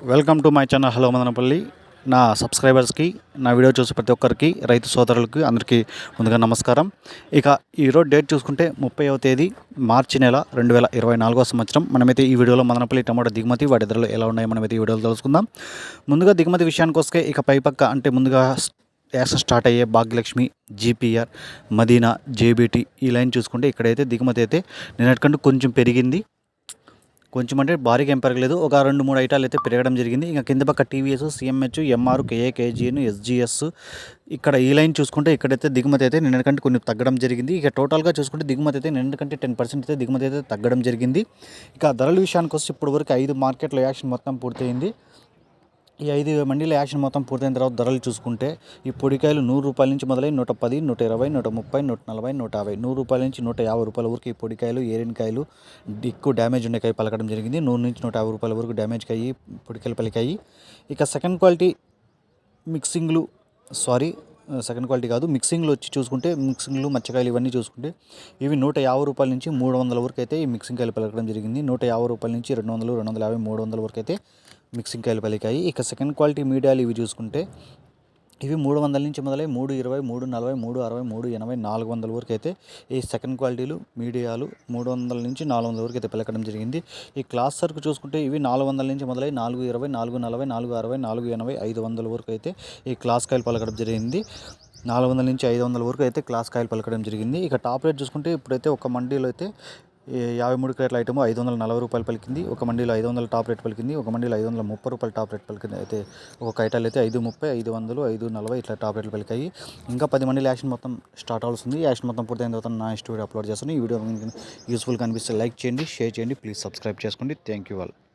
Welcome to my channel hello Madanapalle. నా సబ్స్క్రైబర్స్కి నా వీడియో చూసే ప్రతి ఒక్కరికి రైతు సోదరులకి అందరికీ ముందుగా నమస్కారం. ఇక ఈరోజు డేట్ చూసుకుంటే ముప్పైవ తేదీ మార్చి నెల రెండు వేల ఇరవై నాలుగో సంవత్సరం. మనమైతే ఈ వీడియోలో మదనపల్లి టమాటో దిగుమతి వాటి ధరలు ఎలా ఉన్నాయో మనమైతే ఈ వీడియోలో తెలుసుకుందాం. ముందుగా దిగుమతి విషయానికి వస్తే ఇక పైపక్క అంటే ముందుగా యాక్షన్ స్టార్ట్ అయ్యే భాగ్యలక్ష్మి జీపీఆర్ మదీనా జేబీటీ ఈ లైన్ చూసుకుంటే ఇక్కడైతే దిగుమతి అయితే నిన్నటికంటే కొంచెం పెరిగింది. కొంచెం అంటే భారీగా ఏం పెరగలేదు. ఒక రెండు మూడు ఐటాలు అయితే పెరగడం జరిగింది. ఇంకా కింద పక్క TVS CMH MR KA KGN SGS ఇక్కడ ఈ లైన్ చూసుకుంటే ఇక్కడైతే దిగుమతి అయితే నిన్నటికంటే కొన్ని తగ్గడం జరిగింది. ఇక టోటల్గా చూసుకుంటే దిగుమతి అయితే నిన్నటికంటే టెన్ పర్సెంట్ అయితే దిగుమతి అయితే తగ్గడం జరిగింది. ఇక ధరల విషయానికి వస్తే ఇప్పటివరకు వరకు ఐదు మార్కెట్లో యాక్షన్ మొత్తం పూర్తయింది. ఈ ఐదు మండీల యాక్షన్ మొత్తం పూర్తయిన తర్వాత ధరలు చూసుకుంటే ఈ పొడికాయలు నూరు రూపాయల నుంచి మొదలై నూట పది నూట ఇరవై నూట ముప్పై నూట నలభై నూట యాభై. నూరు రూపాయల నుంచి నూట యాభై రూపాయల వరకు ఈ పొడికాయలు ఏరినకాయలు ఎక్కువ డ్యామేజ్ ఉండే కాయ పలకడం జరిగింది. నూరు నుంచి నూట యాభై రూపాయల వరకు డ్యామేజ్ కాయి పొడికాయలు పలికాయి. ఇక సెకండ్ క్వాలిటీ మిక్సింగ్లు సారీ సెకండ్ క్వాలిటీ కాదు మిక్సింగ్లు వచ్చి చూసుకుంటే మిక్సింగ్లు మచ్చకాయలు ఇవన్నీ చూసుకుంటే ఇవి నూట యాభై రూపాయల నుంచి మూడు వందల వరకు అయితే ఈ మిక్సింగ్ కాయలు పలకడం జరిగింది. నూట యాభై రూపాయల నుంచి రెండు వందలు రెండు వందల యాభై మూడు వందల వరకు అయితే మిక్సింగ్ కాయలు పలికాయి. ఇక సెకండ్ క్వాలిటీ మీడియాలు ఇవి చూసుకుంటే ఇవి మూడు వందల నుంచి మొదలై మూడు ఇరవై మూడు నలభై మూడు అరవై మూడు ఎనభై నాలుగు వందల వరకు అయితే ఈ సెకండ్ క్వాలిటీలు మీడియాలు మూడు వందల నుంచి నాలుగు వందల వరకు అయితే పిలకడం జరిగింది. ఈ క్లాస్ సరుకు చూసుకుంటే ఇవి నాలుగు వందల నుంచి మొదలై నాలుగు ఇరవై నాలుగు నలభై నాలుగు అరవై నాలుగు ఎనభై ఐదు వందల వరకు అయితే ఈ క్లాస్ కాయలు పలకడం జరిగింది. నాలుగు వందల నుంచి ఐదు వందల వరకు అయితే క్లాస్ కాయలు పలకడం జరిగింది. ఇక టాప్ రేట్ చూసుకుంటే ఇప్పుడైతే ఒక మండీలో అయితే యాభై మూడు క్రేట్ల ఐటమ్ ఐదు వందల నలభై రూపాయలు పలికింది. ఒక మండీలో ఐదు వందల టాప్ రేట్ పలికింది. ఒక మండీలో ఐదు వందల ముప్పై రూపాయలు టాప్ రేట్ పలికింది. అయితే ఒక ఐటాలు అయితే ఐదు ముప్పై ఐదు వందలు ఐదు నలభై ఇట్లా టాప్ రేట్లు పలికాయి. ఇంకా పది మండీలు యాక్షన్ మొత్తం స్టార్ట్ అవుతుంది యాక్షన్ మొత్తం పూర్తయిన తర్వాత నా నెక్స్ట్ వీడియో అప్లోడ్ చేస్తాను. ఈ వీడియో యూస్ఫుల్ కనిపిస్తే లైక్ చేయండి షేర్ చేయండి. ప్లీజ్ సబ్స్క్రైబ్ చేసుకోండి. థ్యాంక్ యూ వాళ్ళు